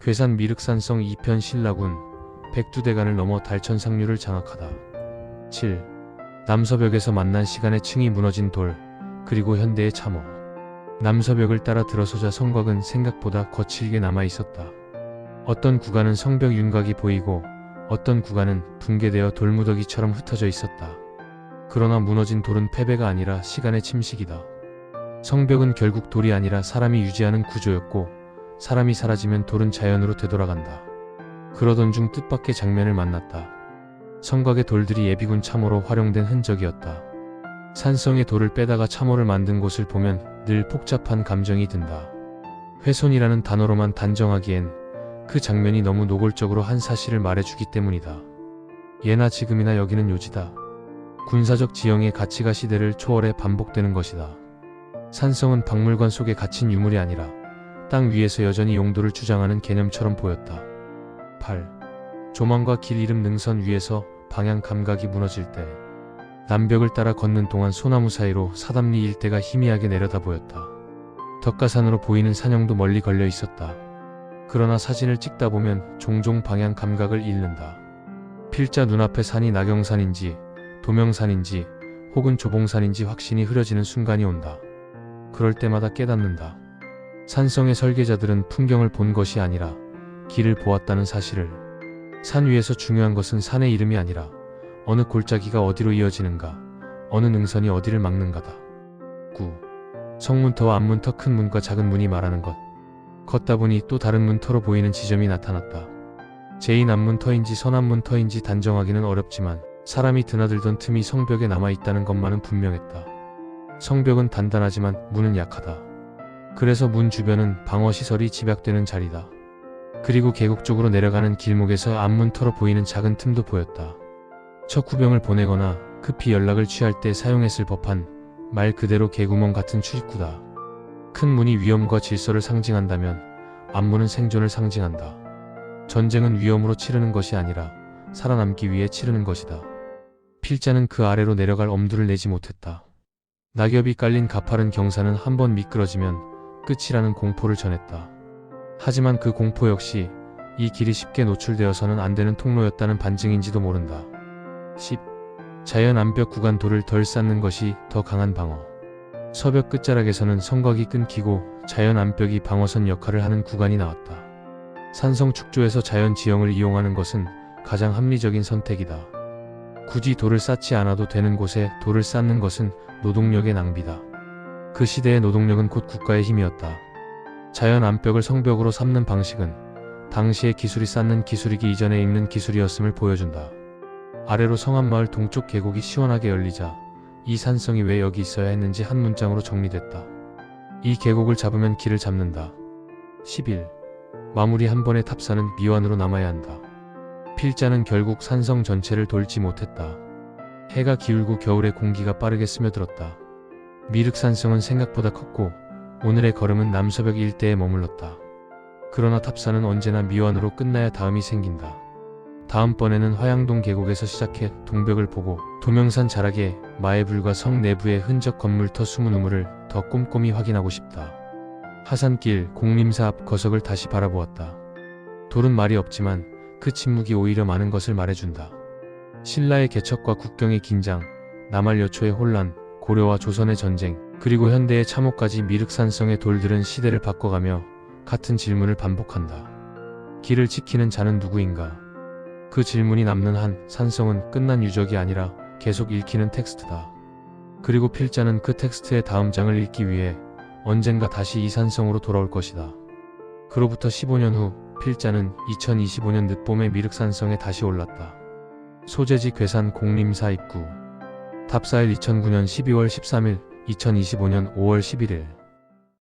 괴산 미륵산성 2편 신라군 백두대간을 넘어 달천 상류를 장악하다. 7. 남서벽에서 만난 시간의 층이 무너진 돌 그리고 현대의 참호. 남서벽을 따라 들어서자 성곽은 생각보다 거칠게 남아 있었다. 어떤 구간은 성벽 윤곽이 보이고 어떤 구간은 붕괴되어 돌무더기처럼 흩어져 있었다. 그러나 무너진 돌은 패배가 아니라 시간의 침식이다. 성벽은 결국 돌이 아니라 사람이 유지하는 구조였고 사람이 사라지면 돌은 자연으로 되돌아간다. 그러던 중 뜻밖의 장면을 만났다. 성곽의 돌들이 예비군 참호로 활용된 흔적이었다. 산성의 돌을 빼다가 참호를 만든 곳을 보면 늘 복잡한 감정이 든다. 훼손이라는 단어로만 단정하기엔 그 장면이 너무 노골적으로 한 사실을 말해주기 때문이다. 예나 지금이나 여기는 요지다. 군사적 지형의 가치가 시대를 초월해 반복되는 것이다. 산성은 박물관 속에 갇힌 유물이 아니라 땅 위에서 여전히 용도를 주장하는 개념처럼 보였다. 8. 조망과 길 이름 능선 위에서 방향 감각이 무너질 때 남벽을 따라 걷는 동안 소나무 사이로 사담리 일대가 희미하게 내려다 보였다. 덕가산으로 보이는 산영도 멀리 걸려 있었다. 그러나 사진을 찍다 보면 종종 방향 감각을 잃는다. 필자 눈앞에 산이 나경산인지 도명산인지 혹은 조봉산인지 확신이 흐려지는 순간이 온다. 그럴 때마다 깨닫는다. 산성의 설계자들은 풍경을 본 것이 아니라 길을 보았다는 사실을. 산 위에서 중요한 것은 산의 이름이 아니라 어느 골짜기가 어디로 이어지는가, 어느 능선이 어디를 막는가다. 9. 성문터와 앞문터 큰 문과 작은 문이 말하는 것. 걷다 보니 또 다른 문터로 보이는 지점이 나타났다. 제2 남문터인지 서남문터인지 단정하기는 어렵지만 사람이 드나들던 틈이 성벽에 남아 있다는 것만은 분명했다. 성벽은 단단하지만 문은 약하다. 그래서 문 주변은 방어 시설이 집약되는 자리다. 그리고 계곡 쪽으로 내려가는 길목에서 앞문터로 보이는 작은 틈도 보였다. 척후병을 보내거나 급히 연락을 취할 때 사용했을 법한 말 그대로 개구멍 같은 출입구다. 큰 문이 위험과 질서를 상징한다면 앞문은 생존을 상징한다. 전쟁은 위험으로 치르는 것이 아니라 살아남기 위해 치르는 것이다. 필자는 그 아래로 내려갈 엄두를 내지 못했다. 낙엽이 깔린 가파른 경사는 한 번 미끄러지면 끝이라는 공포를 전했다. 하지만 그 공포 역시 이 길이 쉽게 노출되어서는 안 되는 통로였다는 반증인지도 모른다. 10. 자연 암벽 구간 돌을 덜 쌓는 것이 더 강한 방어. 서벽 끝자락에서는 성곽이 끊기고 자연 암벽이 방어선 역할을 하는 구간이 나왔다. 산성 축조에서 자연 지형을 이용하는 것은 가장 합리적인 선택이다. 굳이 돌을 쌓지 않아도 되는 곳에 돌을 쌓는 것은 노동력의 낭비다. 그 시대의 노동력은 곧 국가의 힘이었다. 자연 암벽을 성벽으로 삼는 방식은 당시의 기술이 쌓는 기술이기 이전에 읽는 기술이었음을 보여준다. 아래로 성안마을 동쪽 계곡이 시원하게 열리자 이 산성이 왜 여기 있어야 했는지 한 문장으로 정리됐다. 이 계곡을 잡으면 길을 잡는다. 11. 마무리 한 번의 탑사는 미완으로 남아야 한다. 필자는 결국 산성 전체를 돌지 못했다. 해가 기울고 겨울에 공기가 빠르게 스며들었다. 미륵산성은 생각보다 컸고 오늘의 걸음은 남서벽 일대에 머물렀다. 그러나 탑사는 언제나 미완으로 끝나야 다음이 생긴다. 다음번에는 화양동 계곡에서 시작해 동벽을 보고 도명산 자락에 마애불과 성 내부의 흔적 건물터 숨은 우물을 더 꼼꼼히 확인하고 싶다. 하산길 공림사 앞 거석을 다시 바라보았다. 돌은 말이 없지만 그 침묵이 오히려 많은 것을 말해준다. 신라의 개척과 국경의 긴장, 남할 여초의 혼란, 고려와 조선의 전쟁, 그리고 현대의 참호까지 미륵산성의 돌들은 시대를 바꿔가며 같은 질문을 반복한다. 길을 지키는 자는 누구인가? 그 질문이 남는 한 산성은 끝난 유적이 아니라 계속 읽히는 텍스트다. 그리고 필자는 그 텍스트의 다음 장을 읽기 위해 언젠가 다시 이 산성으로 돌아올 것이다. 그로부터 15년 후 필자는 2025년 늦봄에 미륵산성에 다시 올랐다. 소재지 괴산 공림사 입구. 답사일 2009년 12월 13일, 2025년 5월 11일.